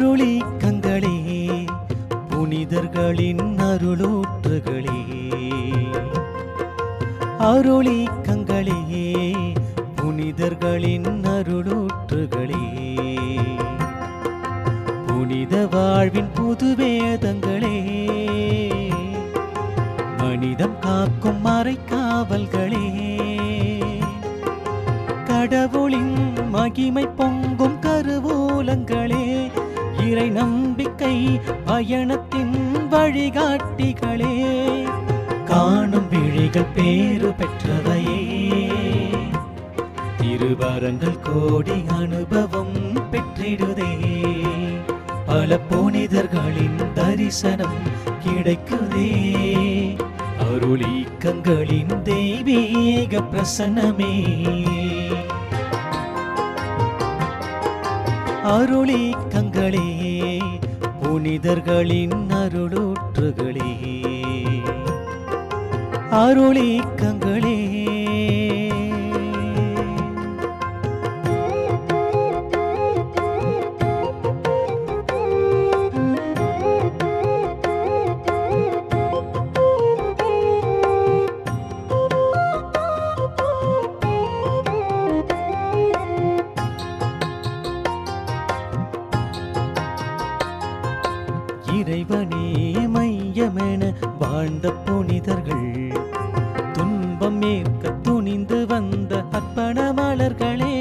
அருளி கங்களே புனிதர்களின் அருளூற்றுகளே. அருளி கங்களே புனிதர்களின் அருளூற்றுகளே. புனித வாழ்வின் புது வேதங்களே மனிதம் காக்கும் மறைக்காவல்களே. கடவுளின் மகிமை பொங்கும் கருவூலங்களே இறை நம்பிக்கை பயணத்தின் வழிகாட்டிகளே. காணும் விழிகள் பேறு பெற்றவையே. திருவரங்கள் கோடி அனுபவம் பெற்றிடுதே. பல புனிதர்களின் தரிசனம் கிடைக்குதே. அருளீக்கங்களின் தெய்வீக பிரசன்னமே. அருளி கங்களே புனிதர்களின் அருளூற்றுகளே. அருளி கங்களே இறைவனே மையமென வாழ்ந்த புனிதர்கள். துன்பம் ஏற்க துணிந்து வந்த அர்ப்பண மலர்களே.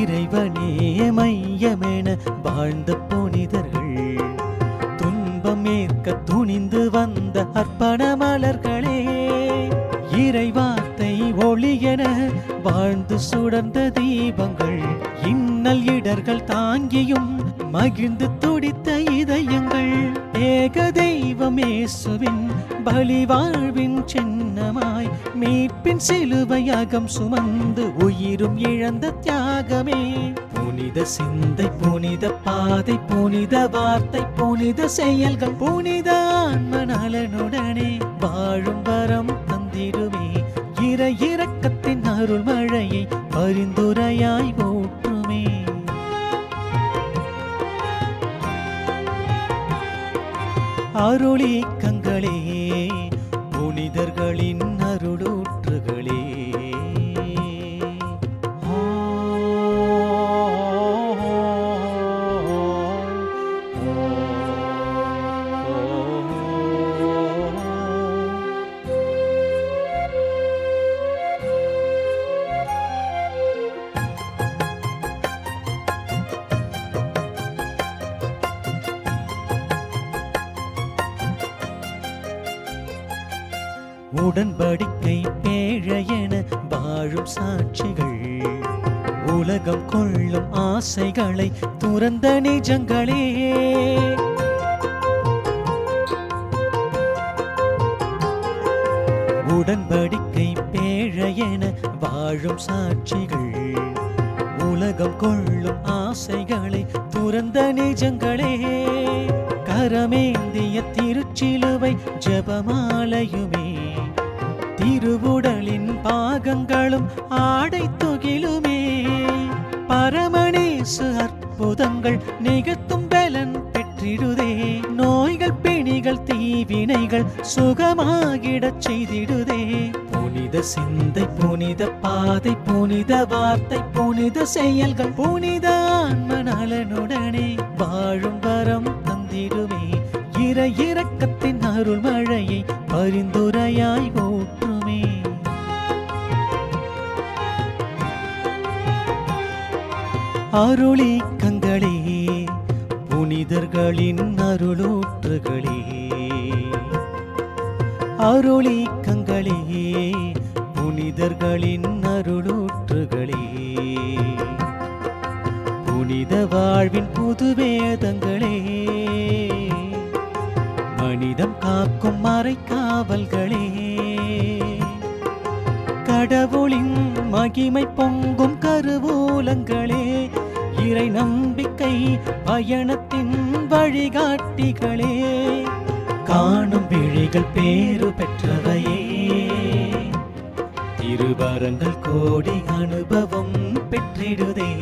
இறைவனே மையமென வாழ்ந்த புனிதர்கள். துன்பம் ஏற்க துணிந்து வந்த அர்ப்பண மலர்களே. இறைவார்த்தை ஒளியென வாழ்ந்து சுடர்ந்த தீபங்கள் இன்னல் இடர்கள் தாங்கியும் மகிழ்ந்து துடித்த இதயங்கள். ஏக தெய்வமேசுவின் பலி வாழ்வின் சின்னமாய் மீட்பின் சிலுவையகம் சுமந்து உயிரும் இழந்த தியாகமே. புனித சிந்தை புனித பாதை புனித வார்த்தை புனித செயல்கள் புனித ஆன்ம நலனுடனே வாழும் வரம் இற இரக்கத்தின் அருள் மழையை பரிந்துரையாய் ஊற்றுமே அருளி கங்களே புனிதர்களின் அருளூற்றுகளே. உடன்படிக்கை பேழையென வாழும் சாட்சிகள். உலகம் கொள்ளும் ஆசைகளை துறந்த நிஜங்களே. உடன்படிக்கை பேழையென வாழும் சாட்சிகள். உலகம் கொள்ளும் ஆசைகளை துறந்த நிஜங்களே. கரமேந்திய திருச்சிலுவை ஜபமாலையுமே திருவுடலின் பாகங்களும் ஆடை துகிலுமே. பரமணேசு அற்புதங்கள் நிகழ்த்தும் பலன் பெற்றிடுதே. நோய்கள் பிணிகள் தீவினைகள் சுகமாகிடச் செய்திடுதே. புனித சிந்தை புனித பாதை புனித வார்த்தை புனித செயல்கள் புனித ஆன்ம நலனுடனே வாழும் வரம் தந்திடுமே. இற இறக்கத்தின் அருள் மழையை பரிந்துரையாய் ஊற்றுமே அருளி கங்களே புனிதர்களின் அருளூற்றுகளே. அருளி கங்களே புனிதர்களின் அருளூற்றுகளே. புனித வாழ்வின் புது வேதங்களே மனிதம் காக்கும் மறைக்காவல்களே. கடவுளின் மகிமை பொங்கும் கருவூலங்களே இறை நம்பிக்கை பயணத்தின் வழிகாட்டிகளே. காணும் விழிகள் பேறு பெற்றவையே. இருவரங்கள் கோடி அனுபவம் பெற்றிடுதே.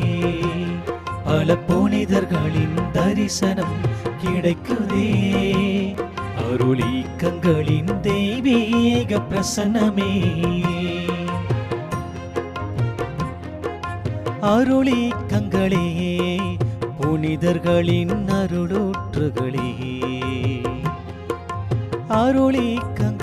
பல புனிதர்களின் தரிசனம் கிடைக்குதே. அருளீக்கங்களின் தெய்வீக பிரசன்னமே. அருளி கங்களே புனிதர்களின் அருளூற்றுகளே. அருளி கங்க